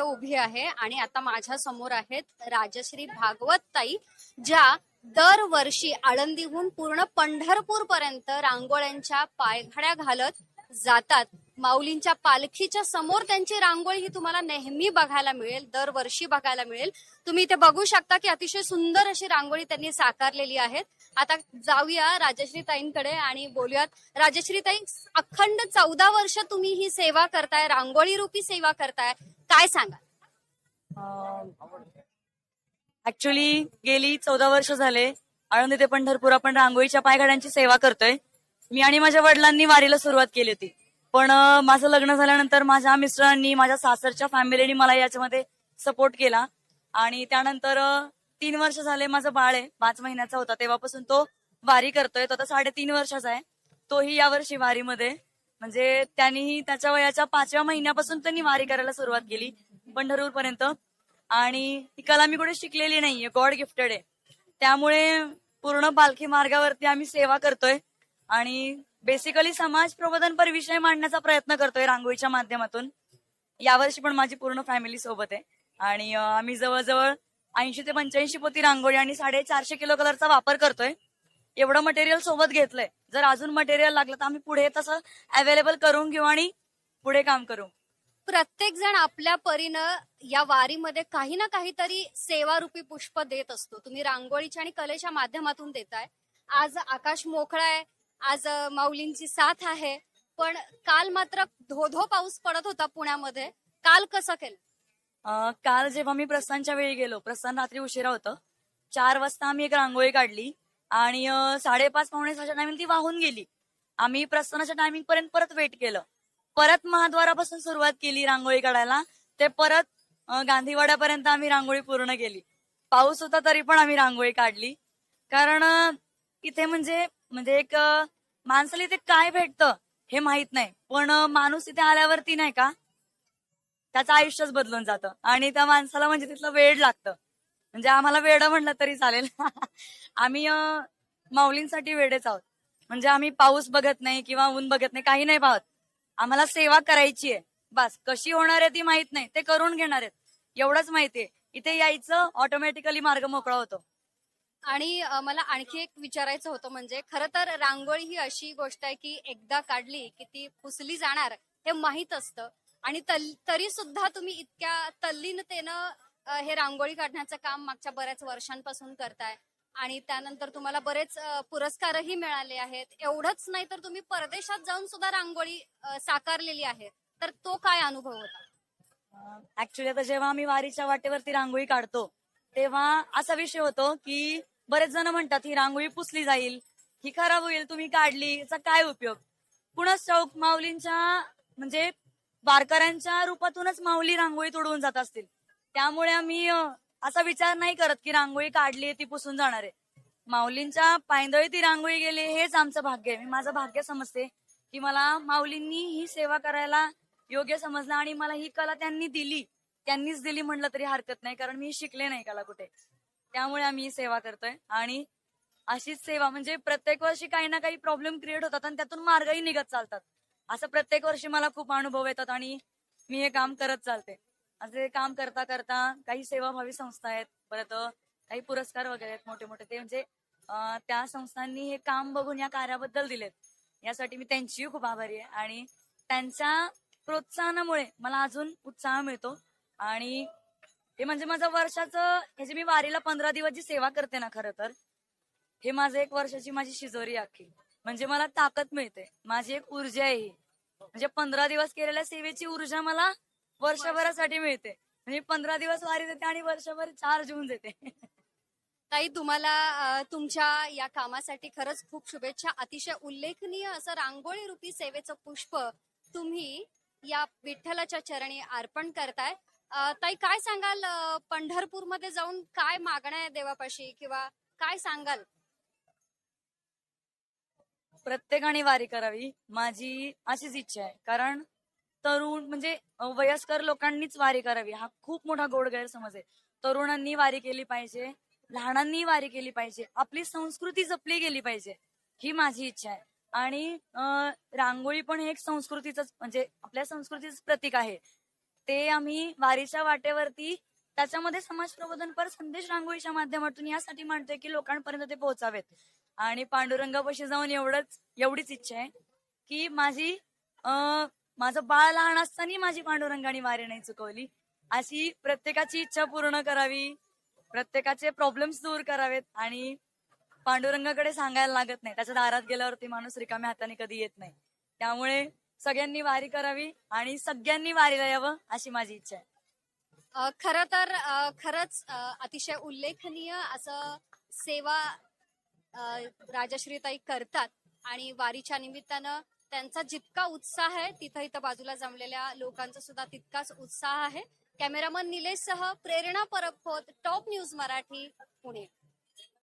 उभी आहे आणि आता माझ्यासमोर आहेत राजश्री भागवत ताई ज्या दरवर्षी आळंदीहून पूर्ण पंढरपूर पर्यंत रांगोळ्यांच्या पायघड्या घालत जातात. माऊलींच्या पालखीच्या समोर त्यांची रांगोळी ही तुम्हाला नेहमी बघायला मिळेल दरवर्षी बघायला मिळेल. तुम्ही इथे बघू शकता की अतिशय सुंदर अशी रांगोळी त्यांनी साकारलेली आहेत. आता जाऊया राजश्री ताईंकडे आणि बोलूयात. राजश्री ताई अखंड चौदा वर्ष तुम्ही ही सेवा करताय रांगोळी रूपी सेवा करताय. काय सांगा ऍक्च्युली गेली चौदा वर्ष झाले. आळंदी ते पंढरपूर आपण रांगोळीच्या पायघड्यांची सेवा करतोय. मी आणि माझ्या वडिलांनी वारीला सुरुवात केली होती. पण माझं लग्न झाल्यानंतर माझ्या मिस्टरांनी माझ्या सासरच्या फॅमिलीनी मला याच्यामध्ये सपोर्ट केला. आणि त्यानंतर तीन वर्ष झाले माझं बाळ आहे. पाच महिन्याचा होता तेव्हापासून तो वारी करतोय. तो आता साडेतीन वर्षाचा आहे. तोही यावर्षी वारीमध्ये. म्हणजे त्यांनीही त्याच्या वयाच्या पाचव्या महिन्यापासून त्यांनी वारी करायला सुरुवात केली पंढरपूर पर्यंत आणि ही कला मी कुठे शिकलेली नाहीये गॉड गिफ्टेड आहे. त्यामुळे पूर्ण पालखी मार्गावरती आम्ही सेवा करतोय आणि बेसिकली समाज प्रबोधनपर विषय मांडण्याचा प्रयत्न करतोय रांगोळीच्या माध्यमातून. यावर्षी पण माझी पूर्ण फॅमिली सोबत आहे. आणि आम्ही जवळजवळ ऐंशी ते पंच्याऐंशी पोती रांगोळी आणि साडेचारशे किलो कलरचा वापर करतोय. एवढं मटेरियल सोबत घेतलंय. जर अजून मटेरियल लागलं तर आम्ही पुढे तसं अवेलेबल करून घेऊ आणि पुढे काम करू. प्रत्येक जण आपल्या परीनं या वारीमध्ये काही ना काहीतरी सेवारूपी पुष्प देत असतो. तुम्ही रांगोळीच्या आणि कलेच्या माध्यमातून देताय. आज आकाश मोकळा आहे. आज माऊलींची साथ आहे. पण काल मात्र धो धो पाऊस पडत होता पुण्यामध्ये. काल कसं केलं? काल जेव्हा मी प्रस्थानच्या वेळी गेलो प्रस्थान रात्री उशिरा होतं. चार वाजता आम्ही एक रांगोळी काढली. आणि साडेपाच पावणे सहाच्या टायमिंग ती वाहून गेली. आम्ही प्रस्थानाच्या टायमिंग पर्यंत परत वेट केलं. परत महाद्वारापासून सुरुवात केली रांगोळी काढायला. ते परत गांधीवाड्यापर्यंत आम्ही रांगोळी पूर्ण केली. पाऊस होता तरी पण आम्ही रांगोळी काढली. कारण इथे म्हणजे म्हणजे एक माणसाला इथे काय भेटतं हे माहीत नाही. पण माणूस इथे आल्यावरती नाही का त्याचं आयुष्यच बदलून जातं. आणि त्या माणसाला म्हणजे तिथलं वेळ लागतं. म्हणजे आम्हाला वेड म्हणलं तरी चालेल. आम्ही माऊलींसाठी वेडेच आहोत. म्हणजे आम्ही पाऊस बघत नाही किंवा ऊन बघत नाही काही नाही पाहत. आम्हाला सेवा करायची आहे. बस कशी होणार आहे ती माहीत नाही. ते करून घेणार आहेत. एवढंच माहितीये इथे यायचं ऑटोमॅटिकली मार्ग मोकळा होतो. आणि मला आणखी एक विचारायचं होतं म्हणजे खरं तर रांगोळी ही अशी गोष्ट आहे की एकदा काढली की ती पुसली जाणार हे माहीत असतं. आणि तरी सुद्धा तुम्ही इतक्या तल्लीनतेनं हे रांगोळी काढण्याचं काम मागच्या बऱ्याच वर्षांपासून करताय. आणि त्यानंतर तुम्हाला बरेच पुरस्कारही मिळाले आहेत. एवढंच नाही तर तुम्ही परदेशात जाऊन सुद्धा रांगोळी साकारलेली आहे. तर तो काय अनुभव होता? ऍक्च्युली आता जेव्हा आम्ही वारीच्या वाटेवरती रांगोळी काढतो तेव्हा असा विषय होतो की बरेच जण म्हणतात ही रांगोळी पुसली जाईल. ही खराब होईल. तुम्ही काढली. याचा काय उपयोग? पुन्हा चौक माऊलींच्या म्हणजे वारकऱ्यांच्या रूपातूनच माऊली रांगोळी तोडवून जात असतील. त्यामुळे आम्ही असा विचार नाही करत की रांगोळी काढली ती पुसून जाणार आहे. माऊलींच्या पायंदळी ती रांगोळी गेली हेच आमचं भाग्य आहे. मी माझं भाग्य समजते की मला माऊलींनी ही सेवा करायला योग्य समजलं आणि मला ही कला त्यांनी दिली. त्यांनीच दिली म्हटलं तरी हरकत नाही कारण मी शिकले नाही कला कुठे. त्यामुळे आम्ही ही सेवा करतोय. आणि अशीच सेवा म्हणजे प्रत्येक वर्षी काही ना काही प्रॉब्लेम क्रिएट होतात आणि त्यातून मार्गही निघत चालतात. असं प्रत्येक वर्षी मला खूप अनुभव येतात आणि मी हे काम करत चालते. असे काम करता करता काही सेवाभावी संस्था आहेत परत काही पुरस्कार वगैरे आहेत मोठे मोठे. ते म्हणजे त्या संस्थांनी हे काम बघून या कार्याबद्दल दिलेत. यासाठी मी त्यांचीही खूप आभारी आहे. आणि त्यांच्या प्रोत्साहनामुळे मला अजून उत्साह मिळतो. आणि ते म्हणजे माझं वर्षाचं हे जे मी वारीला पंधरा दिवस जी सेवा करते ना खरं तर हे माझं एक वर्षाची माझी शिजोरी आहे अख्खी म्हणजे मला ताकद मिळते. माझी एक ऊर्जा आहे ही. म्हणजे पंधरा दिवस केलेल्या सेवेची ऊर्जा मला वर्षभरासाठी मिळते. म्हणजे पंधरा दिवस वारी देते आणि वर्षभर चार्ज होऊन देते ताई तुम्हाला अ, तुमच्या या कामासाठी खरंच खूप शुभेच्छा. अतिशय उल्लेखनीय असं रांगोळी रूपी सेवेचं पुष्प तुम्ही या विठ्ठलाच्या चरणी अर्पण करताय. अ, ताई काय सांगाल अ, पंढरपूरमध्ये जाऊन काय मागण्या आहे देवापाशी किंवा काय सांगाल? प्रत्येकाने वारी करावी माझी अशीच इच्छा आहे. कारण तरुण म्हणजे वयस्कर लोकांनीच वारी करावी. हा खूप मोठा गोड गैरसमज आहे. तरुणांनी वारी केली पाहिजे लहानांनी वारी केली पाहिजे आपली संस्कृती जपली गेली पाहिजे ही माझी इच्छा आहे. आणि रांगोळी पण हे एक संस्कृतीच म्हणजे आपल्या संस्कृतीच प्रतीक आहे. ते आम्ही वारीच्या वाटेवरती त्याच्यामध्ये समाज प्रबोधनपर संदेश रांगोळीच्या माध्यमातून यासाठी मांडतोय की लोकांपर्यंत ते पोहोचावेत. आणि पांडुरंगापाशी जाऊन एवढंच एवढीच इच्छा आहे की माझी अं, माझं बाळ लहान असताना माझी पांडुरंगाने वारी नाही चुकवली. अशी प्रत्येकाची इच्छा पूर्ण करावी प्रत्येकाचे प्रॉब्लेम्स दूर करावेत आणि पांडुरंगाकडे सांगायला लागत नाही. त्याच्या दारात गेल्यावरती माणूस रिकाम्या हाताने कधी येत नाही. त्यामुळे सगळ्यांनी वारी करावी आणि सगळ्यांनी वारीला यावं अशी माझी इच्छा आहे. खर तर खरंच अतिशय उल्लेखनीय असं सेवा राजाश्रीताई राजश्रीताई करतात आणि वारीच्या निमित्तानं त्यांचा जितका उत्साह आहे तिथं इथं बाजूला जमलेल्या लोकांचा सुद्धा तितकाच उत्साह आहे. कॅमेरामन निलेश सह प्रेरणा परब होत टॉप न्यूज मराठी पुणे.